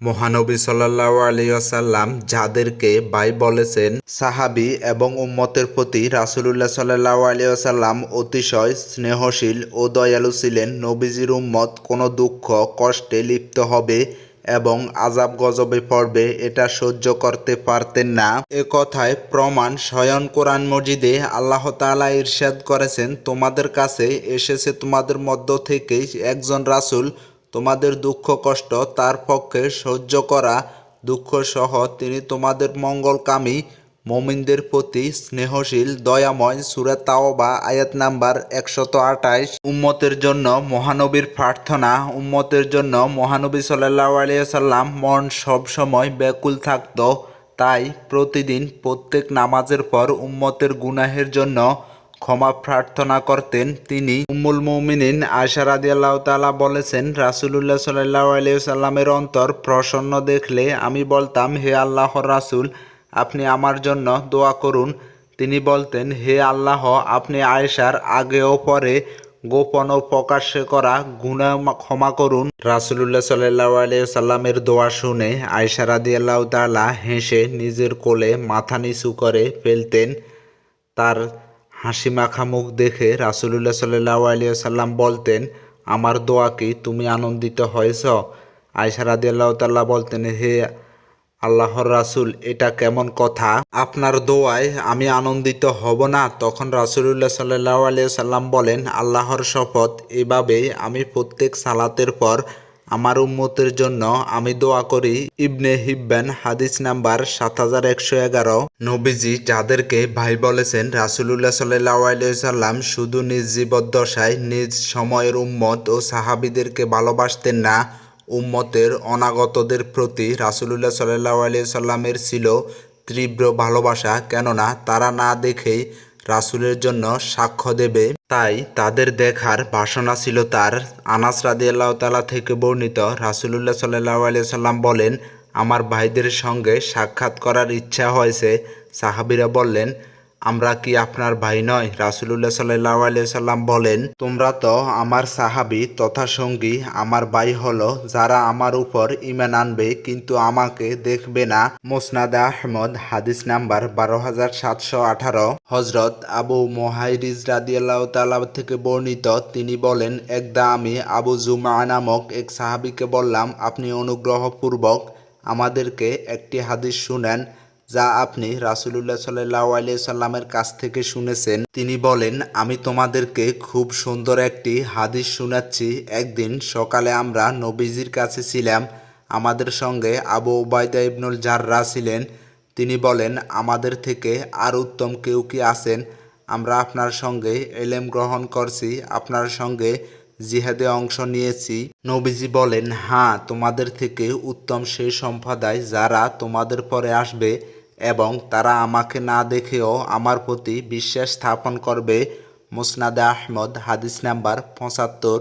মহানবী সাল্লাহ আলিয়াসাল্লাম যাদেরকে ভাই বলেছেন, সাহাবি এবং উম্মতের প্রতি রাসুলুল্লাহ সাল্লাহ আলিয়াসাল্লাম অতিশয় স্নেহশীল ও দয়ালু ছিলেন। নবীজির উম্মত কোনো দুঃখ, কষ্টে লিপ্ত হবে এবং আজাব গজবে পড়বে, এটা সহ্য করতে পারতেন না। এ কথায় প্রমাণ স্বয়ং কোরআন মজিদে আল্লাহ তাআলা ইরশাদ করেছেন, তোমাদের কাছে এসেছে তোমাদের মধ্য থেকেই একজন রাসূল তোমাদের দুঃখ কষ্ট তার পক্ষে সহ্য করা দুঃখ সহ তিনি তোমাদের মঙ্গলকামী মমিনদের প্রতি স্নেহশীল, দয়াময়। সুরা তাওবা, আয়াত নাম্বার একশত আঠাইশ। উম্মতের জন্য মহানবীর প্রার্থনা, উম্মতের জন্য মহানবী সাল্লাহ আলিয়াল্লাম মন সবসময় ব্যাকুল থাকত। তাই প্রতিদিন প্রত্যেক নামাজের পর উম্মতের গুনাহের জন্য ক্ষমা প্রার্থনা করতেন তিনি। উম্মুল মুমিনিন আয়সা রাদিয়াল্লাহু তাআলা বলেছেন, রাসূলুল্লাহ সাল্লামের অন্তর প্রসন্ন দেখলে আমি বলতাম, হে আল্লাহর রাসূল, আপনি আমার জন্য দোয়া করুন। তিনি বলতেন, হে আল্লাহ, আপনি আয়েশার আগে ও পরে গোপন ও প্রকাশ্যে করা গুনাহ ক্ষমা করুন। রাসূলুল্লাহ সাল্লাল্লাহু আলাইহি সাল্লামের দোয়া শুনে আয়েশা রাদিয়াল্লাহু তাআলা হেসে নিজের কোলে মাথা নিচু করে ফেলতেন। তার হাসি মাখা মুখ দেখে রাসুলুল্লাহ সাল্লাহ আলিয়া সাল্লাম বলতেন, আমার দোয়া কি তুমি আনন্দিত হয়েছ? আয়সা রাদি আল্লাহ তাল্লাহ বলতেন, হে আল্লাহর রাসুল, এটা কেমন কথা? আপনার দোয়ায় আমি আনন্দিত হব না। তখন রাসুলুল্লাহ সাল্লাহ আলিয়া সাল্লাম বলেন, আল্লাহর শপথ এভাবেই আমি প্রত্যেক সালাতের পর আমার উম্মতের জন্য আমি দোয়া করি। ইবনে হিব্বান হাদিস নাম্বার সাত হাজার একশো এগারো। নবীজি যাদেরকে ভাই বলেছেন, রাসুলুল্লাহ সাল্লাহ শুধু নিজ জীবদ্দশায়, নিজ সময়ের উম্মত ও সাহাবিদেরকে ভালোবাসতেন না, উম্মতের অনাগতদের প্রতি রাসুলুল্লাহ সাল্লাহ আলিয়া সাল্লামের ছিল তীব্র ভালোবাসা। কেননা তারা না দেখেই রাসুলের জন্য সাক্ষ্য দেবে। তাই তাদের দেখার বাসনা ছিল তার। আনাস রাদি আল্লাহ তালা থেকে বর্ণিত রাসুলুল্লাহ সাল্লাহ আলিয়া সাল্লাম বলেন, আমার ভাইদের সঙ্গে সাক্ষাৎ করার ইচ্ছা হয়েছে। সাহাবিরা বললেন আমরা কি আপনার ভাই নয়? রাসুলুল্লাহ সাল্লাহ আলিয়া সাল্লাম বলেন, তোমরা তো আমার সাহাবি তথা সঙ্গী, আমার ভাই হলো যারা আমার উপর ইমান আনবে, কিন্তু আমাকে দেখবে না। মোসনাদ আহমদ, হাদিস নাম্বার বারো হাজার সাতশো আঠারো। হজরত আবু মোহাইরিজ রাদিয়াল্লাহ তালা থেকে বর্ণিত, তিনি বলেন একদা আমি আবু জুমা নামক এক সাহাবিকে বললাম, আপনি অনুগ্রহপূর্বক আমাদেরকে একটি হাদিস শুনেন। যা আপনি রাসুলুল্লাহ সাল্লাহ আলিয়া সাল্লামের কাছ থেকে শুনেছেন, তিনি বলেন, আমি তোমাদেরকে খুব সুন্দর একটি হাদিস শোনাচ্ছি। একদিন সকালে আমরা নবীজির কাছে ছিলাম। আমাদের সঙ্গে আবু ওবায়দা ইবনুল জাররা ছিলেন। তিনি বলেন, আমাদের থেকে আর উত্তম কেউ কি আছেন? আমরা আপনার সঙ্গে এলেম গ্রহণ করছি, আপনার সঙ্গে জিহাদে অংশ নিয়েছি। নবীজি বলেন হ্যাঁ তোমাদের থেকে উত্তম সেই সম্প্রদায় যারা তোমাদের পরে আসবে। এবং তারা আমাকে না দেখেও আমার প্রতি বিশ্বাস স্থাপন করবে। মুসনাদে আহমদ, হাদিস নাম্বার পঁচাত্তর।